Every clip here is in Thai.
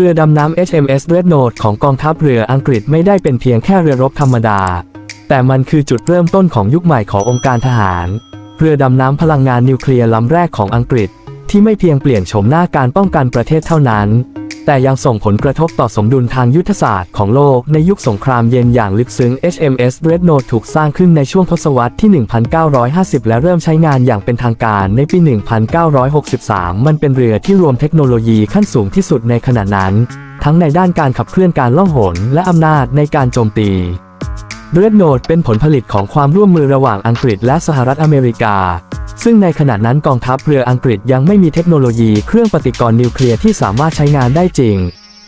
เรือดำน้ำ HMS Red Note ของกองทัพเรืออังกฤษไม่ได้เป็นเพียงแค่เรือรบธรรมดา แต่มันคือจุดเริ่มต้นของยุคใหม่ขององค์การทหาร เรือดำน้ำพลังงานนิวเคลียร์ลำแรกของอังกฤษ ที่ไม่เพียงเปลี่ยนโฉมหน้าการป้องกันประเทศเท่านั้น แต่ยังส่งผลกระทบต่อสมดุลทางยุทธศาสตร์ของโลกในยุคสงครามเย็นอย่างลึกซึ้ง HMS Dreadnought ถูกสร้างขึ้นในช่วงทศวรรษที่ 1950 และเริ่มใช้งานอย่างเป็นทางการในปี 1963 มันเป็นเรือที่รวมเทคโนโลยีขั้นสูงที่สุดในขณะนั้น ทั้งในด้านการขับเคลื่อนการล่องหนและอำนาจในการโจมตี Dreadnought เป็นผลผลิตของความร่วมมือระหว่างอังกฤษและสหรัฐอเมริกา ซึ่งในขณะนั้นกองทัพเรืออังกฤษยังไม่มีเทคโนโลยีเครื่องปฏิกรณ์นิวเคลียร์ที่สามารถใช้งานได้จริง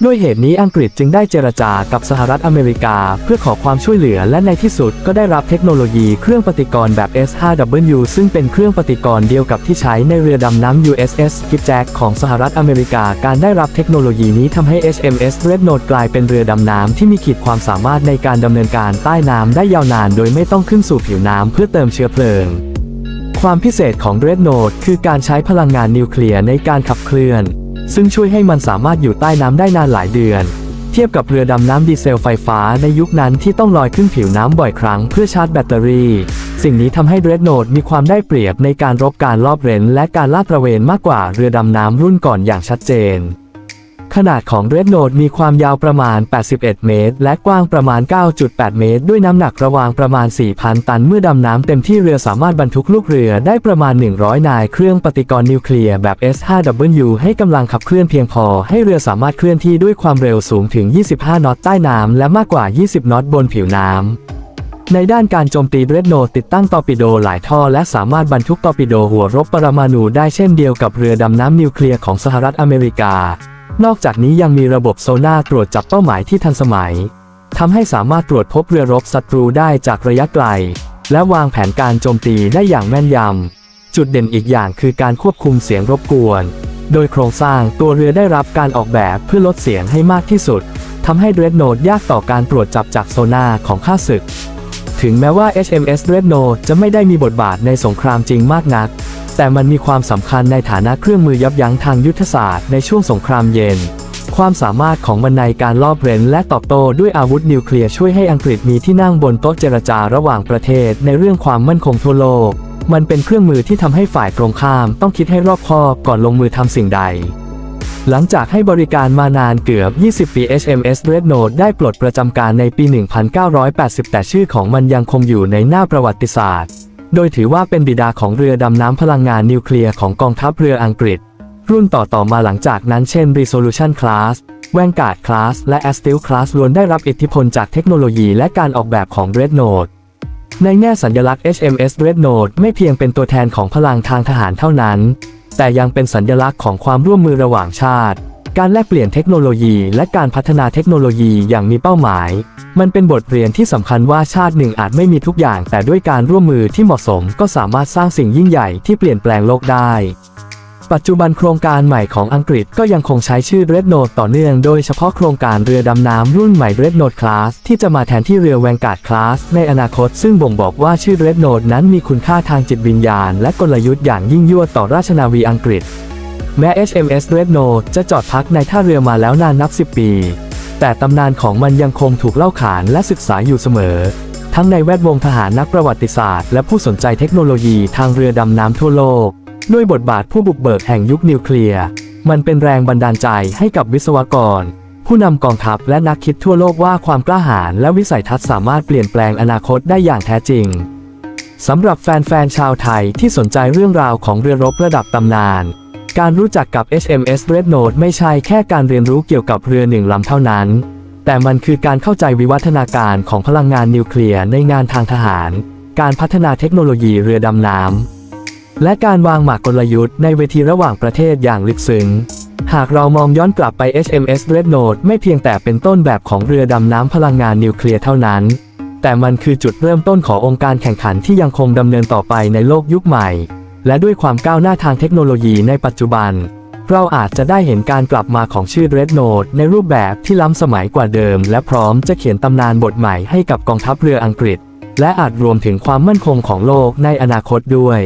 ด้วยเหตุนี้อังกฤษจึงได้เจรจากับสหรัฐอเมริกา เพื่อขอความช่วยเหลือและในที่สุดก็ได้รับเทคโนโลยีเครื่องปฏิกรณ์แบบ S5W ซึ่งเป็นเครื่องปฏิกรณ์เดียวกับที่ใช้ในเรือดำน้ำ USS Skipjack ของสหรัฐอเมริกา การได้รับเทคโนโลยีนี้ทำให้ HMS Dreadnought กลายเป็นเรือดำน้ำที่มีขีดความสามารถในการดำเนินการใต้น้ำได้ยาวนาน โดยไม่ต้องขึ้นสู่ผิวน้ำเพื่อเติมเชื้อเพลิง ความพิเศษของ Dreadnought คือการใช้พลังงานนิวเคลียร์ในการขับเคลื่อน ซึ่งช่วยให้มันสามารถอยู่ใต้น้ำได้นานหลายเดือน เทียบกับเรือดำน้ำดีเซลไฟฟ้าในยุคนั้นที่ต้องลอยขึ้นผิวน้ำบ่อยครั้งเพื่อชาร์จแบตเตอรี่ สิ่งนี้ทำให้ Dreadnought มีความได้เปรียบในการรบการลอบเร้นและการลาดตระเวนมากกว่าเรือดำน้ำรุ่นก่อนอย่างชัดเจน ขนาดของ Dreadnought มีความยาวประมาณ 81 เมตร และกว้างประมาณ 9.8 เมตร ด้วยน้ำหนักระหว่างประมาณ 4,000 ตัน เมื่อดำน้ำเต็มที่เรือสามารถบรรทุกลูกเรือได้ประมาณ 100 นาย เครื่องปฏิกรณ์นิวเคลียร์แบบ S5W ให้กำลังขับเคลื่อนเพียงพอ ให้เรือสามารถเคลื่อนที่ด้วยความเร็วสูงถึง 25 นอตใต้น้ำและมากกว่า 20 นอตบนผิวน้ำในด้านการโจมตีเรดโนติดตั้งตอร์ปิโดหลายท่อและสามารถบรรทุกตอร์ปิโดหัวรบปรมาณูได้เช่นเดียวกับเรือดำน้ำนิวเคลียร์ของสหรัฐอเมริกา นอกจากนี้ยังมีระบบโซน่าตรวจจับเป้าหมายที่ทันสมัยทำให้สามารถตรวจพบเรือรบศัตรูได้จากระยะไกล และวางแผนการโจมตีได้อย่างแม่นยำ จุดเด่นอีกอย่างคือการควบคุมเสียงรบกวน โดยโครงสร้างตัวเรือได้รับการออกแบบเพื่อลดเสียงให้มากที่สุดทำให้เรดโนดยากต่อการตรวจจับจากโซน่าของข้าศึก ถึงแม้ว่า HMS Dreadnought จะไม่ได้มีบทบาทในสงครามจริงมากนัก แต่มันมีความสำคัญในฐานะเครื่องมือยับยั้งทางยุทธศาสตร์ในช่วงสงครามเย็น ความสามารถของมันในการลอบเร้นและตอบโต้ด้วยอาวุธนิวเคลียร์ช่วยให้อังกฤษมีที่นั่งบนโต๊ะเจรจาระหว่างประเทศ ในเรื่องความมั่นคงทั่วโลก มันเป็นเครื่องมือที่ทำให้ฝ่ายตรงข้ามต้องคิดให้รอบคอบก่อนลงมือทำสิ่งใดหลังจากให้บริการมานานเกือบ 20 ปี HMS Dreadnought ได้ปลดประจำการในปี 1980 แต่ชื่อของมันยังคงอยู่ในหน้าประวัติศาสตร์ โดยถือว่าเป็นบิดาของเรือดำน้ำพลังงานนิวเคลียร์ของกองทัพเรืออังกฤษ รุ่นต่อๆมาหลังจากนั้นเช่น Resolution Class Vanguard Class และ Astute Class ล้วนได้รับอิทธิพลจากเทคโนโลยีและการออกแบบของ Dreadnought ในแง่สัญลักษณ์ HMS Dreadnought ไม่เพียงเป็นตัวแทนของพลังทางทหารเท่านั้น แต่ยังเป็นสัญลักษณ์ของความร่วมมือระหว่างชาติ การแลกเปลี่ยนเทคโนโลยีและการพัฒนาเทคโนโลยีอย่างมีเป้าหมาย มันเป็นบทเรียนที่สำคัญว่าชาติหนึ่งอาจไม่มีทุกอย่าง แต่ด้วยการร่วมมือที่เหมาะสมก็สามารถสร้างสิ่งยิ่งใหญ่ที่เปลี่ยนแปลงโลกได้ ปัจจุบันโครงการใหม่ของอังกฤษก็ยังคงใช้ชื่อ Red Note ต่อเนื่องโดยเฉพาะโครงการเรือดำน้ำรุ่นใหม่ Red Note Class ที่จะมาแทนที่เรือ Vanguard Class ในอนาคต ซึ่งบ่งบอกว่าชื่อ Red Note นั้นมีคุณค่าทางจิตวิญญาณ และกลยุทธ์อย่างยิ่งยวดต่อราชนาวีอังกฤษ แม้ HMS Red Note จะจอดพักในท่าเรือมาแล้วนานนับ 10 ปี แต่ตำนานของมันยังคงถูกเล่าขานและศึกษาอยู่เสมอ ทั้งในแวดวงทหารนักประวัติศาสตร์และผู้สนใจเทคโนโลยีทางเรือดำน้ำทั่วโลก ด้วยบทบาทผู้บุกเบิกแห่งยุคนิวเคลียร์ มันเป็นแรงบันดาลใจให้กับวิศวกร ผู้นำกองทัพและนักคิดทั่วโลกว่าความกล้าหาญและวิสัยทัศน์สามารถเปลี่ยนแปลงอนาคตได้อย่างแท้จริงสำหรับแฟนๆชาวไทยที่สนใจเรื่องราวของเรือรบระดับตำนาน การรู้จักกับ HMS Dreadnought ไม่ใช่แค่การเรียนรู้เกี่ยวกับเรือหนึ่งลำเท่านั้น แต่มันคือการเข้าใจวิวัฒนาการของพลังงานนิวเคลียร์ในงานทางทหาร การพัฒนาเทคโนโลยีเรือดำน้ำ และการวางหมากกลยุทธ์ในเวทีระหว่างประเทศอย่างลึกซึ้ง หากเรามองย้อนกลับไป HMS Dreadnought ไม่เพียงแต่เป็นต้นแบบของเรือดำน้ำพลังงานนิวเคลียร์เท่านั้น แต่มันคือจุดเริ่มต้นขององค์การแข่งขันที่ยังคงดำเนินต่อไปในโลกยุคใหม่ และด้วยความก้าวหน้าทางเทคโนโลยีในปัจจุบัน เราอาจจะได้เห็นการกลับมาของชื่อ Dreadnought ในรูปแบบที่ล้ำสมัยกว่าเดิม และพร้อมจะเขียนตำนานบทใหม่ให้กับกองทัพเรืออังกฤษ และอาจรวมถึงความมั่นคงของโลกในอนาคตด้วย